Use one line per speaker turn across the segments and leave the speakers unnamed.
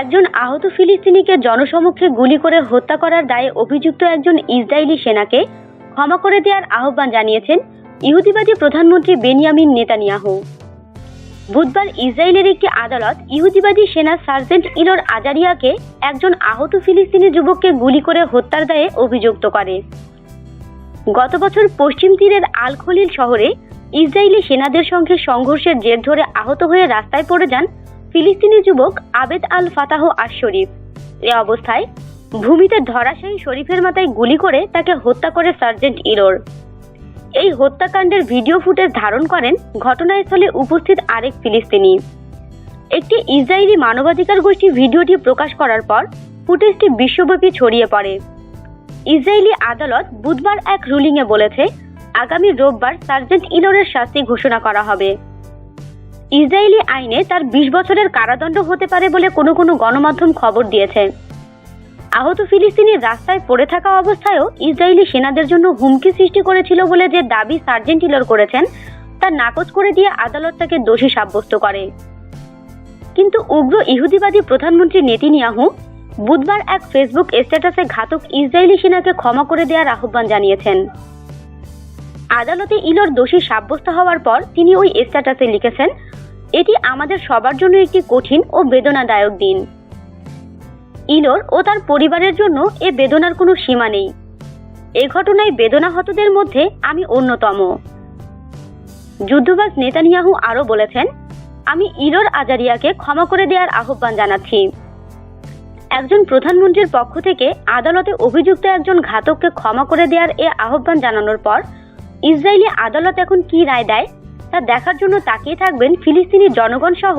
একজন আহত ফিলিস্তিনিকে জনসমক্ষে গুলি করে হত্যা করার দায়ে অভিযুক্ত একজন ইসরায়েলি সেনাকে ক্ষমা করে দেওয়ার আহ্বান জানিয়েছেন ইহুদিবাদী প্রধানমন্ত্রী বেনিয়ামিন নেতানিয়াহু বুধবার ইসরায়েলের একটি আদালত ইহুদিবাদী সেনা সার্জেন্ট ইলোর আজারিয়াকে একজন আহত ফিলিস্তিনি যুবককে গুলি করে হত্যার দায়ে অভিযুক্ত করে গত বছর পশ্চিম তীরের আল খলিল শহরে ইসরায়েলি সেনাদের সঙ্গে সংঘর্ষের জের ধরে আহত হয়ে রাস্তায় পড়ে যান ফিলিস্তিনি যুবক আবেদ আল ফাতাহ আর শরীফ এ অবস্থায় ভূমিতে ধরাশায়ী শরীফের মাথায় গুলি করে তাকে হত্যা করে সার্জেন্ট ইরোর এই হত্যাকাণ্ডের ভিডিও ফুটেজ ধারণ করেন ঘটনাস্থলে উপস্থিত আরেক ফিলিস্তিনি একটি ইসরায়েলি মানবাধিকার গোষ্ঠী ভিডিওটি প্রকাশ করার পর ফুটেজটি বিশ্বব্যাপী ছড়িয়ে পড়ে ইসরায়েলি আদালত বুধবার এক রুলিংয়ে বলেছে আগামী রোববার সার্জেন্ট ইনোরের শাস্তি ঘোষণা করা হবে ইসরায়েলি আইনে তার বিশ বছরের কারাদণ্ড হতে পারে বলে কোনো কোনো গণমাধ্যম খবর দিয়েছে আহত ফিলিস্তিনি রাস্তায় পড়ে থাকা অবস্থায়ও ইসরায়েলি সেনাদের জন্য হুমকি সৃষ্টি করেছিল বলে যে দাবি সার্জেন্ট করেছেন তা নাকচ করে দিয়ে আদালত তাকে দোষী সাব্যস্ত করে কিন্তু উগ্র ইহুদিবাদী প্রধানমন্ত্রী নেতিনিয়াহু বুধবার এক ফেসবুক স্ট্যাটাসে ঘাতক ইসরায়েলি সেনাকে ক্ষমা করে দেওয়ার আহ্বান জানিয়েছেন আদালতে ইলোর দোষী সাব্যস্ত হওয়ার পর তিনি ওই স্ট্যাটাসে লিখেছেন এটি আমাদের সবার জন্য একটি কঠিন ও বেদনাদায়ক দিন ইলোর ও তার পরিবারের জন্য এ বেদনার কোনো সীমা নেই এ ঘটনায় বেদনাহতদের মধ্যে আমি অন্যতম যুদ্ধবাজ নেতানিয়াহু আরও বলেছেন আমি ইলোর আজারিয়াকে ক্ষমা করে দেওয়ার আহ্বান জানাচ্ছি একজন প্রধানমন্ত্রীর পক্ষ থেকে আদালতে অভিযুক্ত একজন ঘাতককে ক্ষমা করে দেওয়ার এ আহ্বান জানানোর পর ইসরায়েলি আদালত এখন কি রায় দেয় তা দেখার জন্য তাকিয়ে থাকবেন ফিলিস্তিনি জনগণ সহ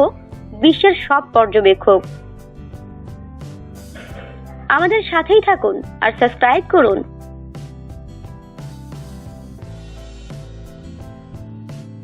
বিশ্বের সব পর্যবেক্ষক আমাদের সাথেই থাকুন আর সাবস্ক্রাইব করুন